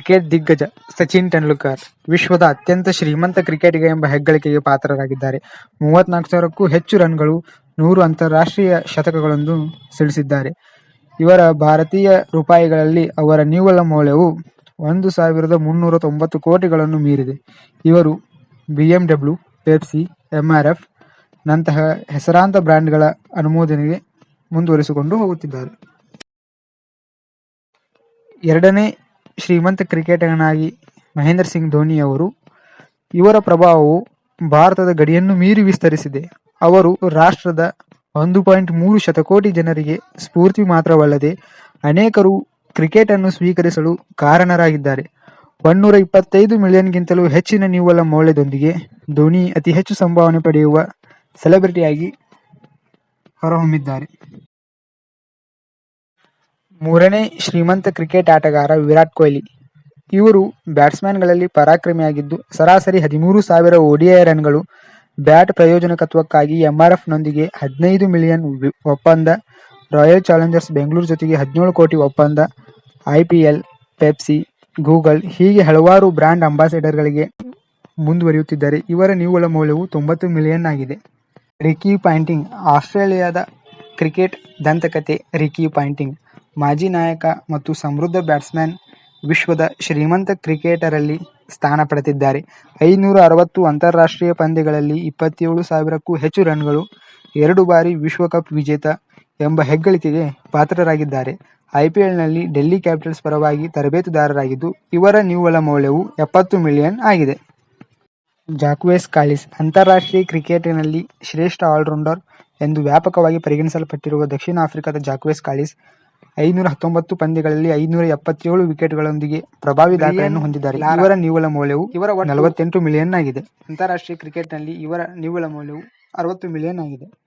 Cricket ದಿಗ್ಗಜ ಸಚಿನ್ ತೆಂಡೂಲ್ಕರ್ ವಿಶ್ವದ ಅತ್ಯಂತ ಶ್ರೀಮಂತ ಕ್ರಿಕೆಟಿಗ ಎಂಬ ಹೆಗ್ಗಳಿಕೆಗೆ ಪಾತ್ರರಾಗಿದ್ದಾರೆ. ಮೂವತ್ನಾಲ್ಕು ಸಾವಿರಕ್ಕೂ ಹೆಚ್ಚು ರನ್ಗಳು, ನೂರು ಅಂತಾರಾಷ್ಟ್ರೀಯ ಶತಕಗಳನ್ನು ಸಿಡಿಸಿದ್ದಾರೆ. ಇವರ ಭಾರತೀಯ ರೂಪಾಯಿಗಳಲ್ಲಿ ಅವರ ನಿವ್ವಳ ಮೌಲ್ಯವು ಒಂದು ಸಾವಿರದ ಮುನ್ನೂರ ತೊಂಬತ್ತು ಕೋಟಿಗಳನ್ನು ಮೀರಿದೆ. ಇವರು ಬಿಎಂಡಬ್ಲ್ಯು, ಪೆಪ್ಸಿ, ಎಫ್ ನಂತಹ ಹೆಸರಾಂತ ಬ್ರ್ಯಾಂಡ್ಗಳ ಅನುಮೋದನೆಗೆ ಮುಂದುವರಿಸಿಕೊಂಡು ಹೋಗುತ್ತಿದ್ದಾರೆ. ಎರಡನೇ ಶ್ರೀಮಂತ ಕ್ರಿಕೆಟಿಗನಾಗಿ ಮಹೇಂದ್ರ ಸಿಂಗ್ ಧೋನಿ ಅವರು. ಇವರ ಪ್ರಭಾವವು ಭಾರತದ ಗಡಿಯನ್ನು ಮೀರಿ ವಿಸ್ತರಿಸಿದೆ. ಅವರು ರಾಷ್ಟ್ರದ ಒಂದು ಪಾಯಿಂಟ್ ಮೂರು ಶತಕೋಟಿ ಜನರಿಗೆ ಸ್ಫೂರ್ತಿ ಮಾತ್ರವಲ್ಲದೆ ಅನೇಕರು ಕ್ರಿಕೆಟ್ ಅನ್ನು ಸ್ವೀಕರಿಸಲು ಕಾರಣರಾಗಿದ್ದಾರೆ. ಒನ್ನೂರ ಇಪ್ಪತ್ತೈದು ಮಿಲಿಯನ್ಗಿಂತಲೂ ಹೆಚ್ಚಿನ ನಿವ್ವಳ ಮೌಲ್ಯದೊಂದಿಗೆ ಧೋನಿ ಅತಿ ಹೆಚ್ಚು ಸಂಭಾವನೆ ಪಡೆಯುವ ಸೆಲೆಬ್ರಿಟಿಯಾಗಿ ಹೊರಹೊಮ್ಮಿದ್ದಾರೆ. ಮೂರನೇ ಶ್ರೀಮಂತ ಕ್ರಿಕೆಟ್ ಆಟಗಾರ ವಿರಾಟ್ ಕೊಹ್ಲಿ. ಇವರು ಬ್ಯಾಟ್ಸ್ಮನ್ಗಳಲ್ಲಿ ಪರಾಕ್ರಮಿಯಾಗಿದ್ದು ಸರಾಸರಿ ಹದಿಮೂರು ಸಾವಿರ ಓಡಿಐ ರನ್ಗಳು, ಬ್ಯಾಟ್ ಪ್ರಯೋಜನಕತ್ವಕ್ಕಾಗಿ ಎಂಆರ್ಎಫ್ ನೊಂದಿಗೆ ಹದಿನೈದು ಮಿಲಿಯನ್ ಒಪ್ಪಂದ, ರಾಯಲ್ ಚಾಲೆಂಜರ್ಸ್ ಬೆಂಗಳೂರು ಜೊತೆಗೆ ಹದಿನೇಳು ಕೋಟಿ ಒಪ್ಪಂದ, ಐಪಿಎಲ್, ಪೆಪ್ಸಿ, ಗೂಗಲ್ ಹೀಗೆ ಹಲವಾರು ಬ್ರ್ಯಾಂಡ್ ಅಂಬಾಸಿಡರ್ಗಳಿಗೆ ಮುಂದುವರಿಯುತ್ತಿದ್ದಾರೆ. ಇವರ ನಿವ್ವಳ ಮೌಲ್ಯವು ತೊಂಬತ್ತು ಮಿಲಿಯನ್ ಆಗಿದೆ. ರಿಕಿ ಪಾಯಿಂಟಿಂಗ್ ಆಸ್ಟ್ರೇಲಿಯಾದ ಕ್ರಿಕೆಟ್ ದಂತಕತೆ ರಿಕಿ ಪಾಂಟಿಂಗ್, ಮಾಜಿ ನಾಯಕ ಮತ್ತು ಸಮೃದ್ಧ ಬ್ಯಾಟ್ಸ್ಮನ್, ವಿಶ್ವದ ಶ್ರೀಮಂತ ಕ್ರಿಕೆಟರಲ್ಲಿ ಸ್ಥಾನ ಪಡೆದಿದ್ದಾರೆ. ಐನೂರ ಅರವತ್ತು ಅಂತಾರಾಷ್ಟ್ರೀಯ ಪಂದ್ಯಗಳಲ್ಲಿ ಇಪ್ಪತ್ತೇಳು ಸಾವಿರಕ್ಕೂ ಹೆಚ್ಚು ರನ್ಗಳು, ಎರಡು ಬಾರಿ ವಿಶ್ವಕಪ್ ವಿಜೇತ ಎಂಬ ಹೆಗ್ಗಳಿಕೆಗೆ ಪಾತ್ರರಾಗಿದ್ದಾರೆ. ಐಪಿಎಲ್ನಲ್ಲಿ ಡೆಲ್ಲಿ ಕ್ಯಾಪಿಟಲ್ಸ್ ಪರವಾಗಿ ತರಬೇತುದಾರರಾಗಿದ್ದು, ಇವರ ನಿವ್ವಳ ಮೌಲ್ಯವು ಎಪ್ಪತ್ತು ಮಿಲಿಯನ್ ಆಗಿದೆ. ಜಾಕ್ವೆಸ್ ಕಾಲಿಸ್ ಅಂತಾರಾಷ್ಟ್ರೀಯ ಕ್ರಿಕೆಟಿನಲ್ಲಿ ಶ್ರೇಷ್ಠ ಆಲ್ರೌಂಡರ್ ಎಂದು ವ್ಯಾಪಕವಾಗಿ ಪರಿಗಣಿಸಲ್ಪಟ್ಟಿರುವ ದಕ್ಷಿಣ ಆಫ್ರಿಕಾದ ಜಾಕ್ವೆಸ್ ಕಾಲಿಸ್, ಐನೂರ ಹತ್ತೊಂಬತ್ತು ಪಂದ್ಯಗಳಲ್ಲಿ ಐನೂರ ಎಪ್ಪತ್ತೇಳು ವಿಕೆಟ್ಗಳೊಂದಿಗೆ ಪ್ರಭಾವಿ ದಾಖಲೆಯನ್ನು ಹೊಂದಿದ್ದಾರೆ. ಇವರ ನಿವ್ವಳ ಮೌಲ್ಯವು ಇವರ ನಲವತ್ತೆಂಟು ಮಿಲಿಯನ್ ಆಗಿದೆ. ಅಂತಾರಾಷ್ಟ್ರೀಯ ಕ್ರಿಕೆಟ್ನಲ್ಲಿ ಇವರ ನಿವ್ವಳ ಮೌಲ್ಯವು ಅರವತ್ತು ಮಿಲಿಯನ್ ಆಗಿದೆ.